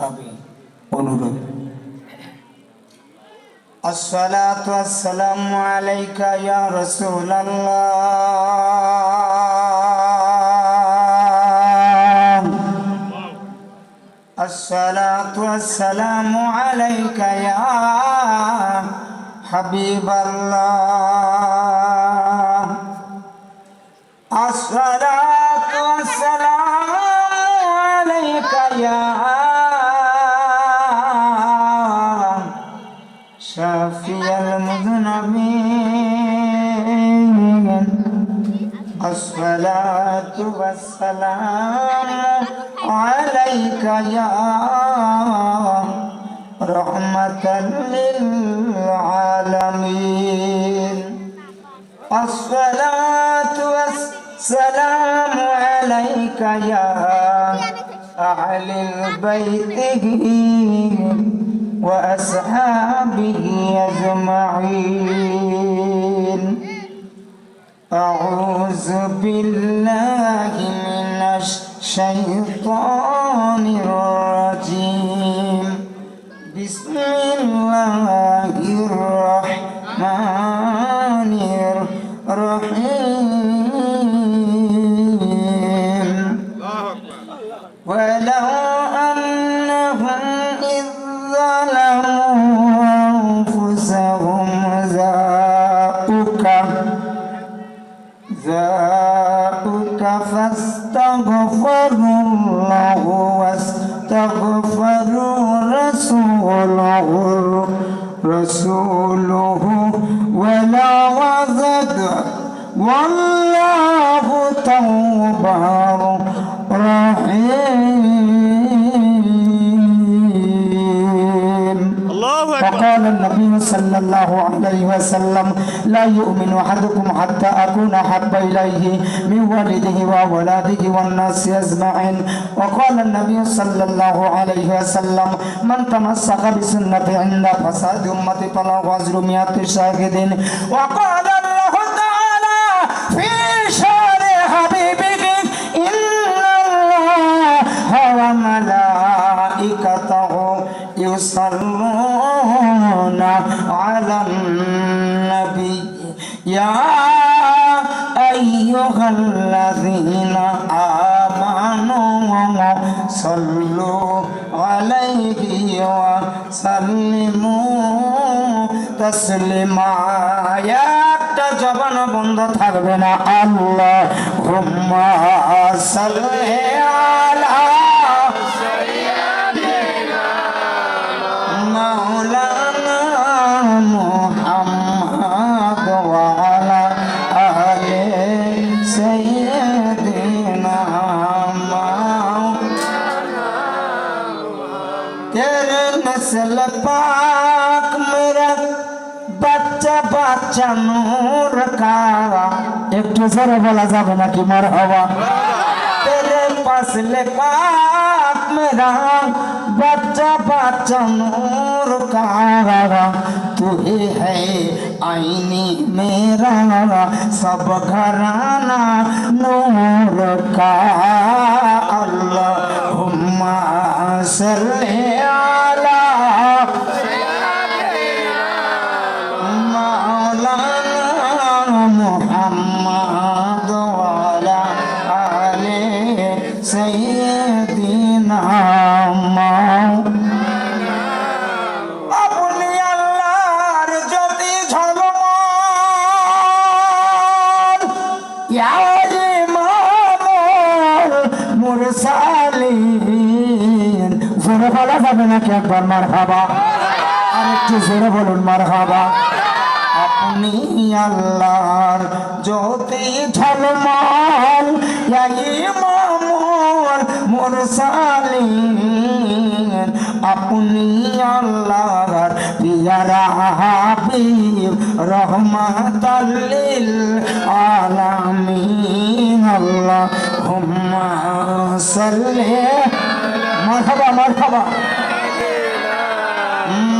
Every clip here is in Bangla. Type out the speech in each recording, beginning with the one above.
হবে অনুরোধ الصلاة والسلام عليك يا رسول الله الصلاة والسلام عليك يا حبيب الله الصلاة والسلام عليك يا رحمة للعالمين. الصلاة والسلام عليك يا أهل البيت وأصحابه أجمعين. أعوذ بالله من الشيطان ذاقوك فاستغفروا الله واستغفروا رسوله رسوله. ولا وزد. والله تواب الله عليه وسلم لا يؤمن أحدكم حتى أكون حب إليه من والده وأولاده والناس أجمعين وقال النبي صلى الله عليه وسلم من تمسك بسنتي عند فساد أمتي فله أجر مئة شاهد وقال الله تعالى في شان حبيبه إن الله وملائكته يصلون তসলিমা একটা জবান বন্ধ থাকবে না আল্লাহ। হুম্মা সাল্লি আলা পাক মেরা বাঁচানোর একটু জোরে বলা যাবে নাকি? মার হওয়া তেরে পাশলে পাপ মেরা। বাচ্চা বাঁচানোর কারা তুই হে আইনি মেরা। সব ঘরানা নূর কা। আল্লাহ হুম্মা সাল্লি আলা মুরসালিন। জোরে বলা যাবে নাকি একবার মার হাবা আরেকটু জোরে বলুন মার হাবা আপনি আল্লাহর জ্যোতি ঝলমল মামুর মুরসালিন। আপনি আল্লাহর পিয়ারা হাবিব রহমাতাল্লিল আলামিন আল্লাহুম্মা সাল্লি মারহাবা মারহাবা।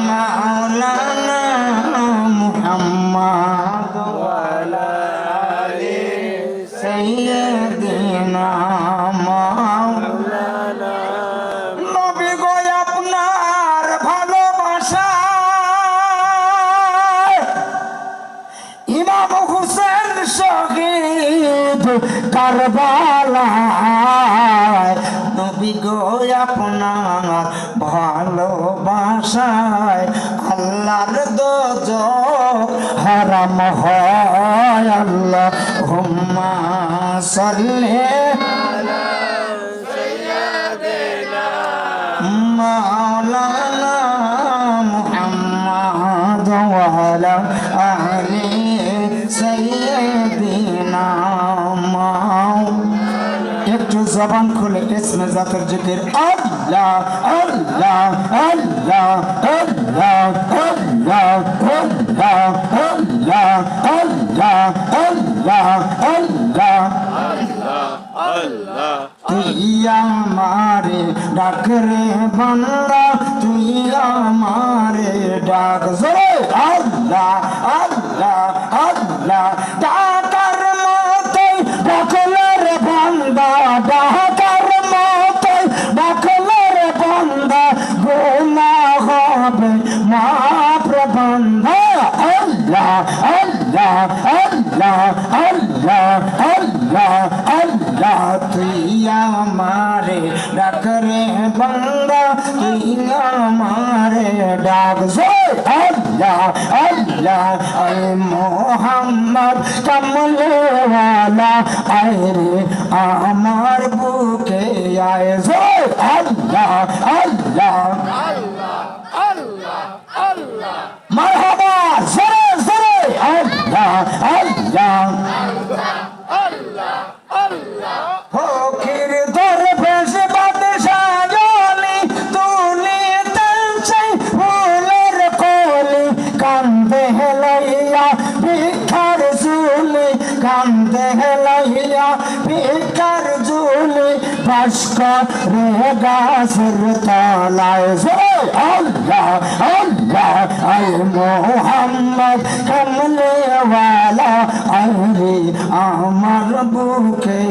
মাওলানা মুহাম্মদ ওয়ালা আলি সাইয়্যিদিনা হয় আল্লাহ হুম্মা সাল্লে মাওলানা মুহাম্মদ ওয়ালা আহলি সাইয়্যিদিনা একটু জবান খুলে, ইসমে জাতের জিকির। আল্লাহ আল্লাহ আল্লাহ আল্লাহ আল্লাহ আল্লাহ। আল্লাহ আল্লাহ তুই আমারে ডাক রে বান্দা তুই আমারে ডাক। জোরে আল্লাহ আল্লাহ আল্লাহ আল্লাহ আল্লাহ, আল মোহাম্মদ কমলওয়ালা আয়রে আমার বুকে আয় জোর আল্লাহ আল্লাহ। আল্লাহ আল্লাহ আল্লাহ মারহাবা, জোরে জোরে। আল্লাহ আল্লাহ আল্লাহ। গাছের তলায় আল্লাহ আল্লাহ আয় মোহাম্মদ কমলে ওয়ালা আরে আমার বুকে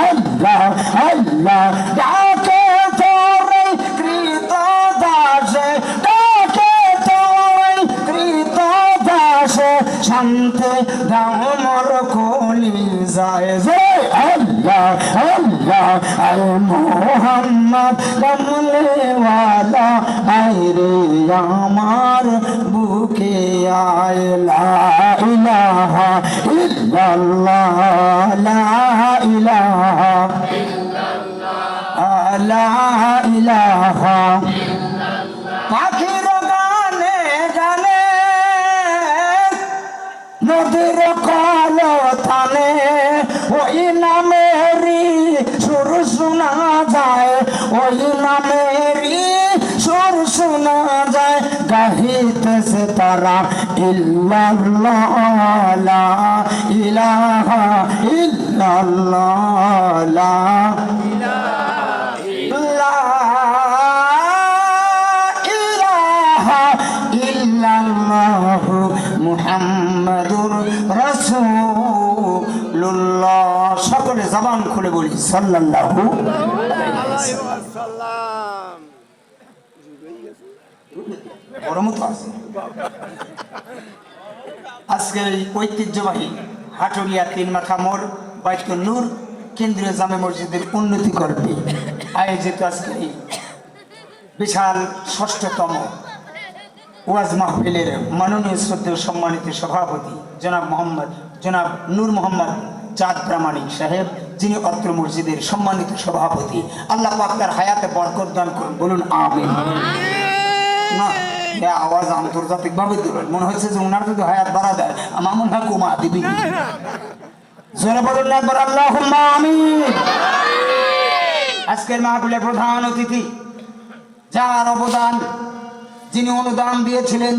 আল্লাহ আল্লাহ ডাকে তোরে কৃত দাসে ডাকে তোরে কৃত দাসে, শান্তি দাও মোর কলি যায় আমার বুকে আয় ইলাহা ইল্লাল্লাহ, লা ইলাহা লা পাখির গানে গানে, নদীর কল থানে ওই নামেরই ওই নামেরই সুর শোনা যায়, গাহিতেছে তারা ইল্লাল্লাহ ইলাহা ইল্লাল্লাহ মুহাম্মাদুর রাসূলুল্লাহ। সকলে জবান খুলে বলি, সাল্লাল্লাহু গরম তো আছে আজকের এই ঐতিহ্যবাহী হাটুরিয়া তিন মাথা মোড় বাইতুল নূর কেন্দ্রীয় জামে মসজিদের উন্নতি করবে আয়োজিত আজকের এই বিশাল ষষ্ঠতম ওয়াজ মাহফিলের মাননীয় শ্রদ্ধেয় সম্মানিত সভাপতি জনাব মোহাম্মদ জনাব নূর মোহাম্মদ চাঁদ প্রামাণিক সাহেব যিনি অত্র মসজিদের সম্মানিত সভাপতি। আল্লাহ পাক তার হায়াতে বরকত দান করুন। বলুন আমিন। না আওয়াজ মনে হচ্ছে যে যদি হায়াত বাড়া দেয় আমার মনে হয় দিবি। জোরে বলুন একবার আল্লাহ আমিন। আজকের মাহফিলের প্রধান অতিথি, যার অবদান, যিনি অনুদান দিয়েছিলেন,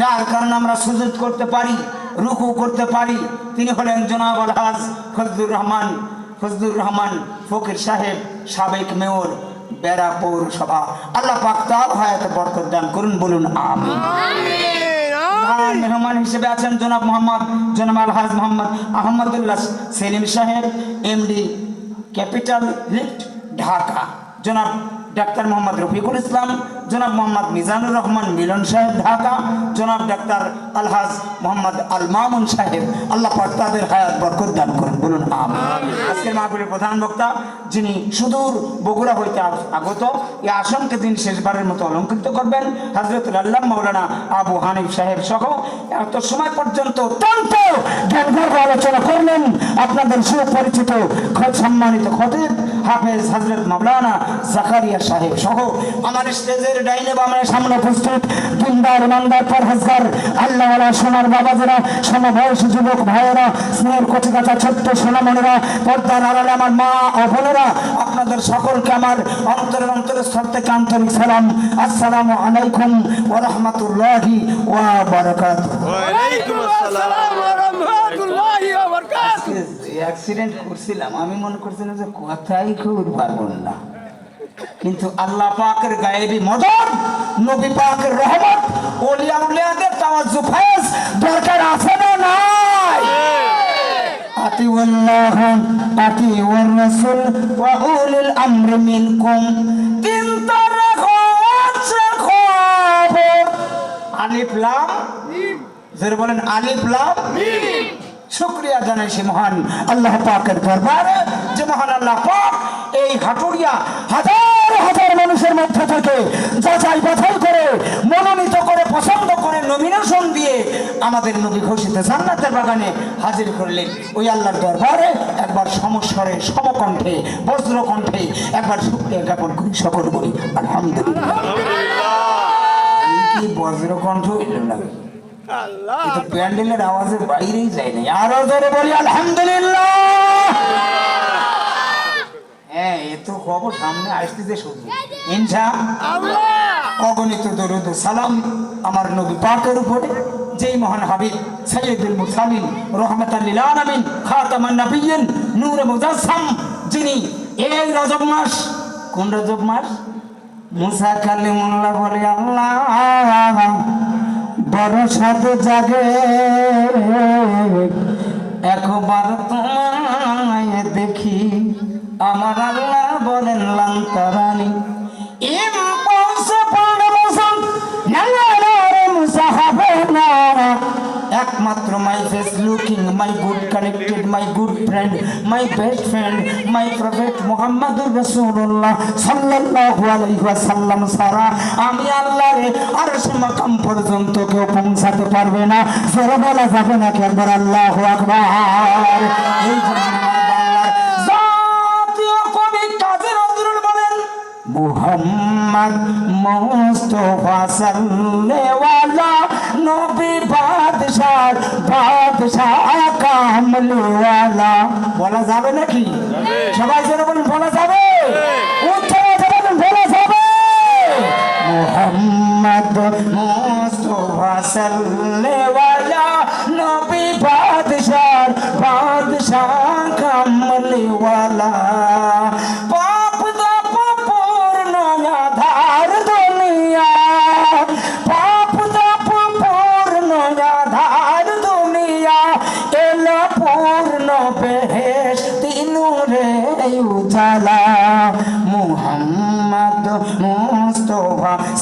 যার কারণে আমরা সুযোগ করতে পারি, রুকু করতে পারি, তিনি হলেন জনাব আলহাজ ফজলুর রহমান ফজলুর রহমান ফকির সাহেব, সাবেক মেয়র বেড়া পৌরসভা আল্লাহ পাক তার হায়াতে বরকত দান করুন বলুন আমি মেহমান হিসেবে আছেন জনাব মোহাম্মদ জনাব আলহাজ মোহাম্মদ আহমদুল্লাহ সেলিম সাহেব এমডি ক্যাপিটাল লিফট ঢাকা। জনাব ডাক্তার মোহাম্মদ রফিকুল ইসলাম জনাব মোহাম্মদ মিজানুর রহমান মিলন সাহেব ঢাকা জনাব ডাক্তার আলহাজ মোহাম্মদ আল মামুন সাহেব। আল্লাহ পাক তাদের হায়াত বরকত দান করুন। বলুন আজকের মাহফিলের প্রধান বক্তা যিনি সুদূর বগুড়া হইতে আগত এই আসনকে তিনি শেষবারের মতো অলঙ্কৃত করবেন হজরতুল আল্লাহ মৌলানা আবু হানিফ সাহেব সহ এত সময় পর্যন্ত অত্যন্ত জ্ঞানগর্ভ আলোচনা করলেন আপনাদের সুপরিচিত সম্মানিত খতিব হাফেজ হজরত মাওলানা জাকারিয়া সাহেব সহ। আমার স্টেজের ডাইনে বামে সামনে উপস্থিত। দিনদার ইমানদার পরহেজগার আল্লাহ সোনার বাবাজেরা সমবয়সী যুবক ভাইয়েরা স্নেহের কচি ছোট্ট সোনামণিরা পর্দার আড়ালে আমার মা ও বোনেরা আপনাদের সকলকে আমার অন্তরের অন্তরের স্থল থেকে আন্তরিক সালাম। আসসালামু আলাইকুম ওয়া রাহমাতুল্লাহি ওয়া বারাকাতুহু। ওয়ালাইকুম আসসালাম ওয়া রাহমাতুল্লাহি ওয়া বারাকাতুহু। অ্যাক্সিডেন্ট করছিলাম। আমি মনে করছিলাম যে কথাই খুব পারব না। কিন্তু আল্লাহ পাকের গায়েবী মদত নবী পাকের রহমত ওলিয়া উলিয়াদের তাওয়াজ্জু ফায়েজ দরকার আছে না নাই? খবর আলিফ লাম? বলেন আলিফ লাম? শুক্রিয়া জানাই সে মহান আল্লাহ পাকের দরবারে যে মহান আল্লাহ পাক এই হাটুরিয়া হাজার হাজার মানুষের মধ্যে থেকে যাচাই বাছাই করে মনোনীত করে পছন্দ করে নমিনেশন দিয়ে আমাদের নবী ঘোষিত জান্নাতের বাগানে হাজির করলেন। ওই আল্লাহর দরবারে একবার সমস্বরে সমকণ্ঠে বজ্রকণ্ঠে একবার শুক্রিয়া জ্ঞাপন করি সকল করি। আলহামদুলিল্লাহ। কি বজ্রকণ্ঠ হইল না? প্যান্ডেলের আওয়াজের বাইরেই যায় নাই। আরও জোরে বলি আলহামদুলিল্লাহ! হ্যাঁ এ তো খবর সামনে আসতেছে শুধু। ইনসা অগণিত দরুদ সালাম আমার নবী পাকের উপরে। যেই মহান হাবিব সৈয়দুল মুরসালিন রহমতাল্লিল আলামিন খাতামান নবিয়্যিন নূরে মুজাসসাম যিনি এই রজব মাস কোন রজব মাস? মুসা কালিমুল্লাহ বলে আল্লাহ! বড় জাগে। একবার তোমায় দেখি আমার আল্লাহ বলেন লান্তারানি একমাত্র my face looking my good connected my good friend my best friend my prophet মোহাম্মদুর রাসূলুল্লাহ সাল্লাল্লাহু আলাইহি ওয়াসাল্লাম সারা আমি আল্লাহর আরশ মাকাম পর্যন্ত কেউ পৌঁছাতে পারবে না। জোরে বলা যাবে না কি একবার আল্লাহু আকবার। এই মুহাম্মদ মুস্তফা সাল্লেওয়ালা নবী বাদশাহ বাদশাহ কামলিওয়ালা। বলা যাবে নাকি? সবাই জোরে বলুন বলা যাবে? করে বলুন বলা যাবে? মুহাম্মদ মুস্তফা সাল্লেওয়ালা নবী বাদশাহ বাদশাহ কামলিওয়ালা।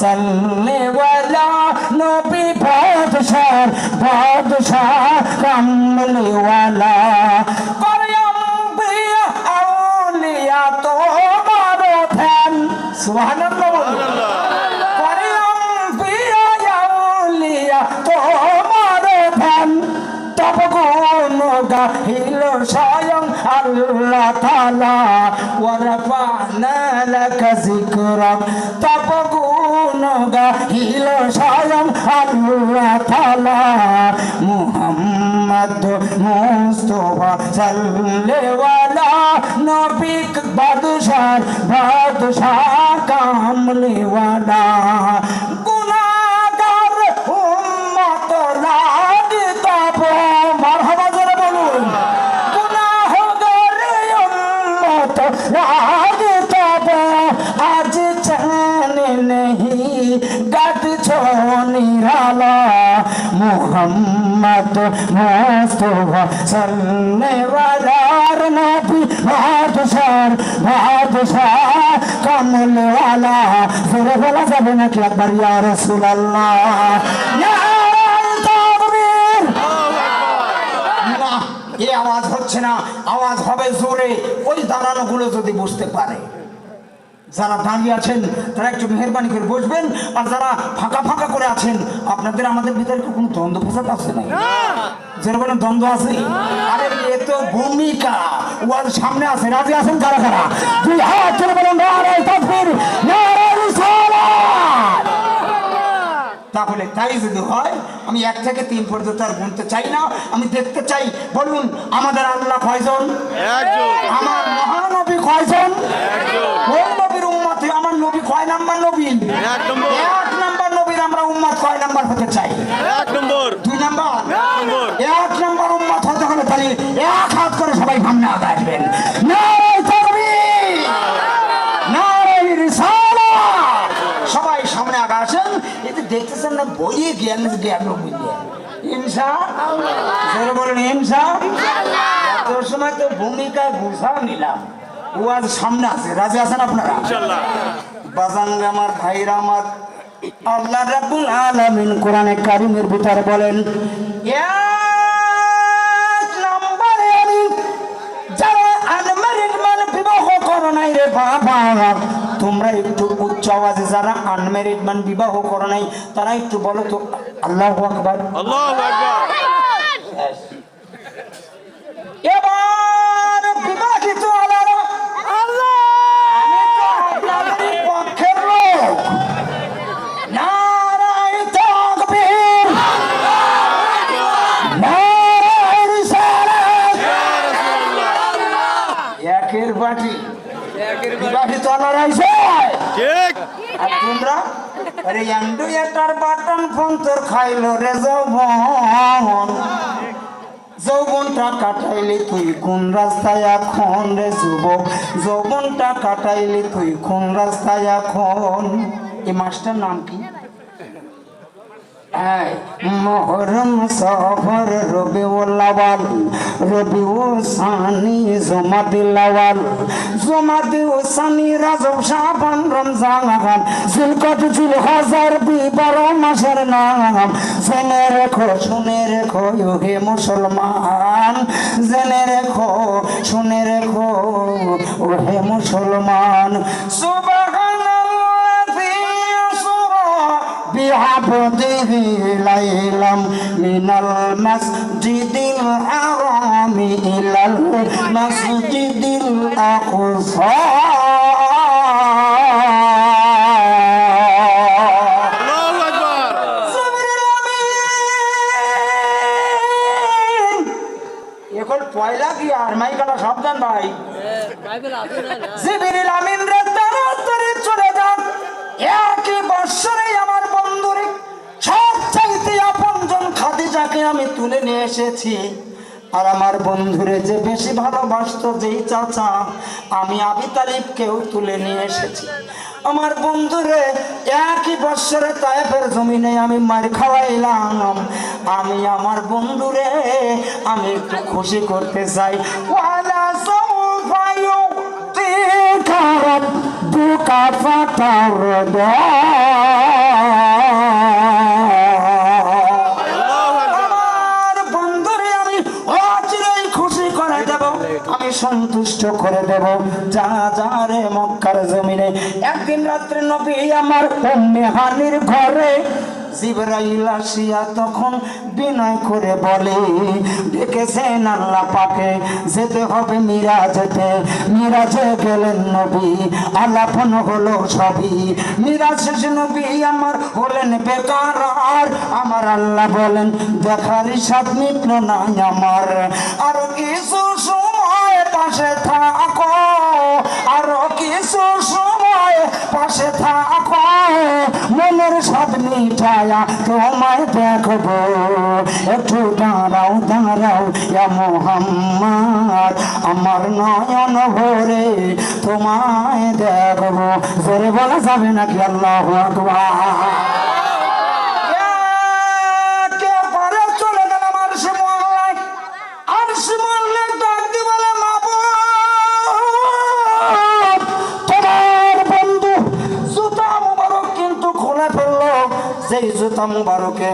সাল্লেওয়ালা নবী বাদশাহ বাদশাহ কামলিওয়ালা সুবহানাল্লাহ গুণ গাহিল স্বয়ং আল্লাহ তালা ওয়ারফানা লাকা যিকরাক তব গুণ গাহিল স্বয়ং আল্লাহ তালা মুহাম্মদ মুস্তফা সাল্লেওয়ালা নবী, বাদশাহ বাদশাহ কামলিওয়ালা মুহাম্মদ মুস্তফা সাল্লাল্লাহর নবী বাদশার বাদশা কামলওয়ালা। ফিরে বলা যাবে নাকি একবার? ইয়া রাসূলুল্লাহ। এই আওয়াজ হচ্ছে না, আওয়াজ হবে জোরে। ওই দাঁড়ানোগুলো যদি বুঝতে পারে। যারা দাঁড়িয়ে আছেন তারা একটু মেহরবানি করে বসবেন আর যারা ফাঁকা ফাঁকা করে আছেন আপনাদের আমাদের ভিতরে কোনো দ্বন্দ্ব প্রসাদ আছে না। যারা বলেন দ্বন্দ্ব আছে? আরে এ তো ভূমিকা। ওর সামনে আছে রাজি আছেন কারা কারা? দুই হাত তুলে বলেন নারায় তাকবীর নারায় রিসালাত তাহলে তাই যদি হয় আমি এক থেকে তিন পর্যন্ত আর গুনতে চাই না আমি দেখতে চাই বলুন আমাদের আল্লাহ কয়জন? একজন। আমার মহানবী কয়জন কোন নবীর উম্মত আমার নবী কয় নাম্বার নবী এক নম্বর। এক নাম্বার নবীর আমরা উম্মত কয় নাম্বার হতে চাই। এক নম্বর। দুই নাম্বার। এক নাম্বার। উম্মত হতে হলে তাহলে এক হাত করে সবাই সামনে আগে আসবেন। সবাই সামনে আগে আসেন। এতে দেখতেছেন না বইয়ে জ্ঞান জ্ঞান বুঝিয়ে ইনসা বলেন ইনসা এত সময় তো ভূমিকায় বুঝা নিলাম। ও সামনে আছে। রাজি আছেন আপনারা? ইনশাল্লাহ আমার ভাইরা আমার আল্লাহ রাব্বুল আলামিন কোরআনে কারিমের ভিতরে বলেন, এক নম্বরে আমি যারা আনম্যারিড মান বিবাহ করো নাই রে বাবা, তোমরা একটু উচ্চ আওয়াজে যারা আনম্যারিড মান বিবাহ করো নাই, তারা একটু বলো তো, আল্লাহ আকবার। আল্লাহ আকবার। আরে এন্ডু এটার বাটন ফোন তোর খাইলো রে যৌবন। যৌবনটা কাটাইলি তুই কোন রাস্তায় এখন রে যুবক? যৌবনটা কাটাইলি তুই কোন রাস্তায় এখন? এই মাসটার নাম কি? মহরম সফর রবি লাওয়াল রবি ও সানি জমাদি লাওয়াল জমাদি ও সানি, রাজব শাবান, রমজান জিলকত জিল হাজার বি বারো মাসের নাম। জেনে রেখো, শুনে রেখো হে মুসলমান। জেনে রেখো, শুনে রেখো ও হে মুসলমান। সুবহানাল্লাযী بعبده ليلا من المسجد الحرام إلى المسجد الأقصى আল্লাহু আকবার এখন পয়লা কি আর মাই কাটা সাবধান ভাই জিবিরিল আমিন রে তাড়াতাড়ি চলে যান একই বৎসরে খাদিজাকে আমি তুলে নিয়ে এসেছি, আর আমার বন্ধুরে যে বেশি ভালোবাসত, যেই চাচা আমি আবি তালিবকেও তুলে নিয়ে এসেছি। আমার বন্ধুরে একই বৎসরে তায়েফের জমিনে আমি মার খাওয়াইলাম। আমি আমার বন্ধুরে আমি একটু খুশি করতে চাই। দেব। যা যা রে মক্কার জমিনে। একদিন রাত্রে নবী আমার উম্মে হানির ঘরে জিবরাইল আসিয়া তখন বিনয় করে বলে, ডেকেছেন আল্লাহ পাকে, যেতে হবে মিরাজেতে। মিরাজে গেলেন নবী, আলাপন হলো সবই। মিরাজ নবী আমার হলেন বেকার। আর আমার আল্লাহ বলেন, দেখার সাত মিটল নাই আমার। আর কিছু পাশে থাকো। আরও কিছু সময় পাশে থাকো। মনের সাত মিঠায়া তোমায় দেখব। একটু দাঁড়াও দাঁড়াও, ইয়া মোহাম্মদ। আমার নয়ন ভরে তোমায় দেখব। জোরে বলা যাবে নাকি? আল্লাহ আকবার। জুতা মুবারকে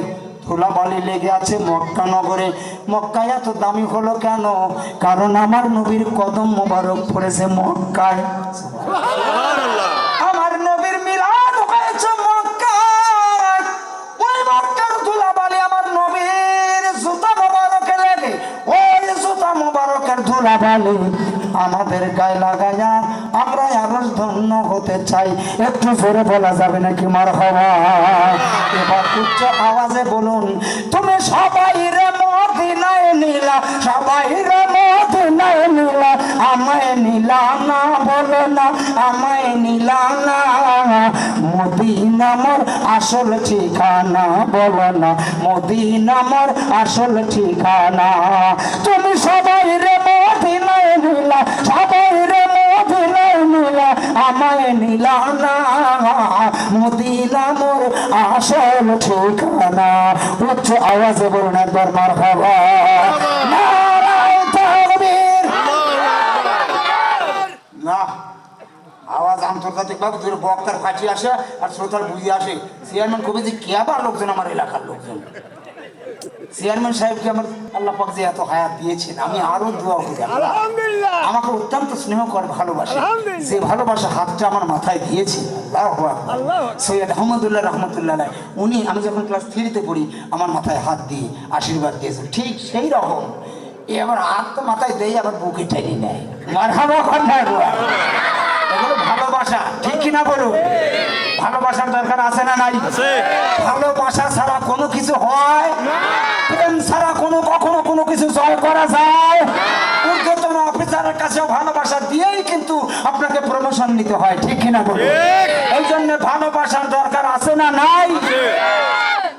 ধুলাবালি লেগে আছে মক্কা নগরে। মক্কায় এত দামি হলো কেন? কারণ আমার নবীর কদম মোবারক পড়েছে মক্কায়। আমার নবীর মিলাদ হয়েছে মক্কায়। ওই মক্কার ধুলাবালি আমার নবীর জুতা মোবারকে লেগে। ওই জুতা মোবারকের ধুলাবালি আমাদের গায়ে লাগাইয়া আমরা আরও ধন্য হতে চাই। একটু জোরে বলা যাবে নাকি? মার হওয়া এবার উচ্চ আওয়াজে বলুন, তুমি সবাই রে মদিনায় নিলা, সবাই রে মদিনায় নিলা, আমায় নিলা না না, আমায় নিলা না। আসল ঠিকানা বলো না, মদিনা মোর আসল ঠিকানা। তুমি সবাই রে মদিনায় নিলা সবাই রে মদিনায় নিলা আমায় নিলা না মদিনা মোর আসল ঠিকানা। উচ্চ আওয়াজে বলুন একবার মার আওয়াজ আন্তর্জাতিক ভাবে বক্তার ফাটি আসে আর শ্রোতার বুঝে আসে। চেয়ারম্যান কবি যে কে আবার লোকজন, আমার এলাকার লোকজন? চেয়ারম্যান সাহেবকে আমার আল্লাহ পাক যে এত হায়াত দিয়েছেন আমি আরও দোয়া করি আল্লাহ। আলহামদুলিল্লাহ। আমাকে অত্যন্ত স্নেহ করে ভালোবাসে। যে ভালোবাসা হাতটা আমার মাথায় দিয়েছে আল্লাহ আল্লাহ। সৈয়দ আহমদুল্লাহ রহমতুল্লাহ। উনি আমি যখন ক্লাস থ্রিতে পড়ি আমার মাথায় হাত দিয়ে আশীর্বাদ দিয়েছে। ঠিক সেই রকম। এ আবার হাত তো মাথায় দেয় আবার বুকে টেনে নেয়। মারহাবা কন্যায় এগুলো ভালোবাসা ঠিক কিনা বলুন ভালোবাসার দরকার আছে না নাই? ভালোবাসা ছাড়া কোনো কিছু হয় প্রেম ছাড়া কোনো কখনো কোনো কিছু জয় করা যায়। ঊর্ধ্বতন অফিসারের কাছেও ভালোবাসা দিয়েই কিন্তু আপনাকে প্রমোশন নিতে হয় ঠিক কিনা বলুন? এই জন্য ভালোবাসার দরকার আছে না নাই?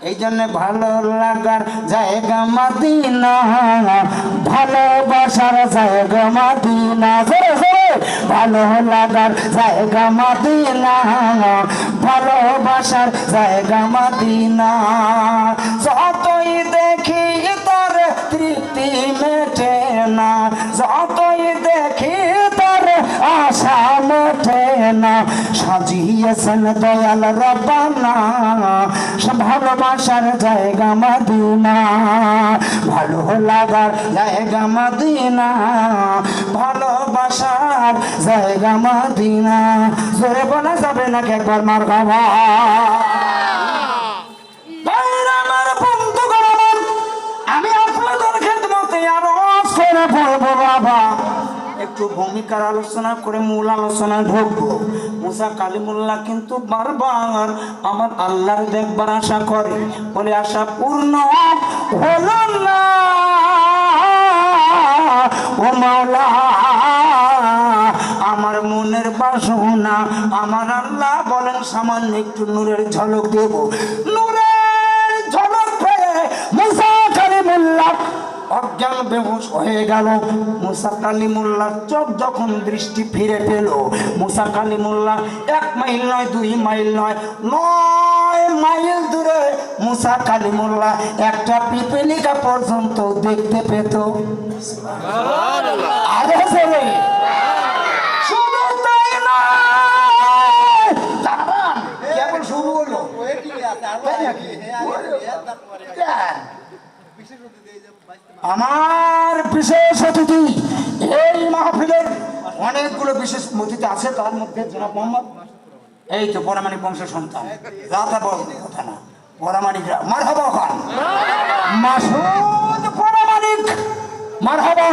এই জন্য ভালো লাগার জায়গা মাদিনা ভালোবাসার জায়গা মাদিনা। জোরে জোরে ভালো লাগার জায়গা মাদিনা ভালোবাসার জায়গা মাদিনা। যতই যতই দেখি তার আশা মেটে না, সাজিয়েছেন দয়াল রবানা ভালোবাসার জায়গা মাদিনা, ভালো লাগার জায়গা মদিনা, ভালোবাসার জায়গা মাদিনা। জোরে বলা যাবে না একবার মার খাওয়া? করে বলব বাবা। একটু ভূমিকার আলোচনা করে মূল আলোচনা ঢুকবো। মুসা কালিমুল্লাহ কিন্তু বারবার আমার আল্লাহর দেখবার আশা করে। বলে, আশা পূর্ণ হলো না। ও মাওলা, আমার মনের বাসনা, আমার আল্লাহ বলেন, সামান্য একটু নূরের ঝলক দেব। নূরের ঝলক পেয়ে মুসা কালিমুল্লাহ অজ্ঞান বেহুশ হয়ে গেল। মুসা কালিমুল্লার চোখ যখন দৃষ্টি ফিরে পেল মুসা কালিমুল্লাহ এক মাইল নয় দুই মাইল নয় নয় মাইল দূরে মুসা কালিমুল্লাহ একটা পিপিলিকা পর্যন্ত দেখতে পেত। আরও জোরে। শুধু তাই নয়। দাঁড়ান, কেবল শুরু হলো তাই নাকি? দেন। আমার বিশেষ অতিথি এই মাহফিলের অনেকগুলো বিশেষ অতিথি আছে তার মধ্যে জনাব মোহাম্মদ এই তো পরামানিক বংশের সন্তান। রাতা বল কথা না। পরামানিকরা মারহাবা খান। মাসুদ পরামানিক মারহাবা।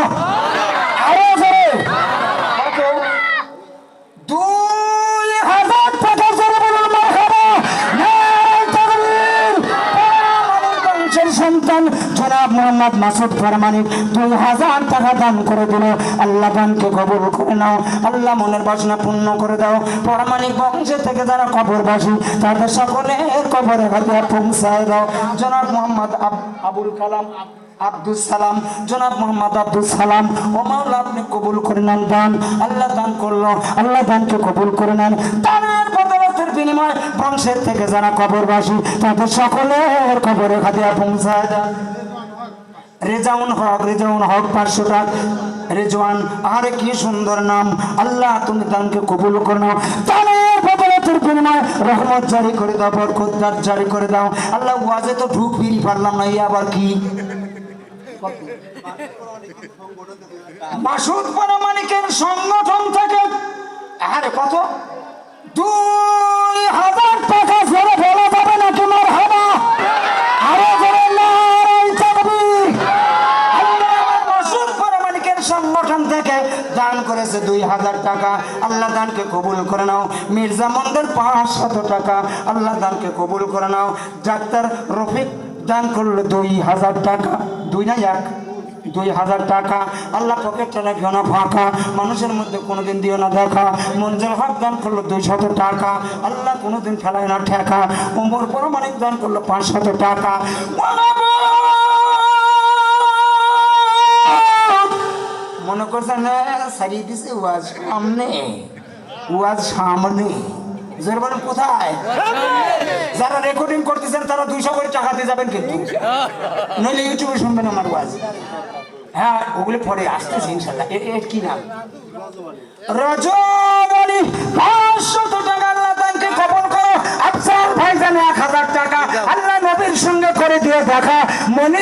মোহাম্মদ মাসুদ ফরমানিক দুই হাজার টাকা দান করে দিল। আল্লাহ দানকে কবর করে নাও। আল্লাহ মনের বাসনা পূর্ণ করে দাও। পরমানিক বংশে থেকে যারা কবরবাসী, তাদের সকলের কবরে হাতিয়া পৌঁছায় দাও। জনাব মোহাম্মদ আবুল কালাম আব্দুল সালাম, জনাব মোহাম্মদ আব্দুল সালাম ও মাওলা আপনি কবুল করে নেন দান। আল্লাহ দান করল। আল্লাহ দানকে কবুল করে নেন। বিনিময় বংশের থেকে যারা কবরবাসী, তাদের সকলের কবরে হাতিয়া পৌঁছায় দেন রেজাউন হক রেজাউন হক পাঁচশো টাকা রেজওয়ান, আরে কি সুন্দর নাম। আল্লাহ, তুমি দানকে কবুল করে। নাও দানের বদলতের রহমত জারি করে দাও, বরকত জারি করে দাও। আল্লাহ, ওয়াজে তো ঢুক বিড়ি পারলাম না, এই আবার কি? মাসুদ পরামানিকের সংগঠন থেকে আরে কত? দুই হাজার টাকা জোরে বলা যাবে তোমার করেছে দুই হাজার টাকা আল্লাহ দানকে কবুল করে নাও। মির্জা মন্দির পাঁচশত টাকা আল্লাহ দানকে কবুল করে নাও। ডাক্তার রফিক দান করল দুই হাজার টাকা, দুই না এক? দুই হাজার টাকা। আল্লাহ পকেটটা রাখিও না ফাঁকা, মানুষের মধ্যে কোনোদিন দিও না দেখা। মঞ্জুর হক দান করল দুই শত টাকা, আল্লাহ কোনোদিন ফেলায় না ঠেকা। উমর পরমাণিক দান করল পাঁচ শত টাকা মনে করছেন সারিয়ে দিছে ওয়াজ সামনে। ওয়াজ সামনে। জোর বলেন, কোথায়? যারা রেকর্ডিং করতেছেন, তারা দুইশো করে যাবেন কিন্তু। নইলে ইউটিউবে শুনবেন আমার ওয়াজ। হ্যাঁ ওগুলো পরে আসতেছে, ইনশাল্লাহ। এর কি নাম? টাকা, আল্লাহ কবল করো। আফসার ভাইজান, এক হাজার টাকা। আল্লাহ নবীর সঙ্গে করে দিয়ে দেখা। মনে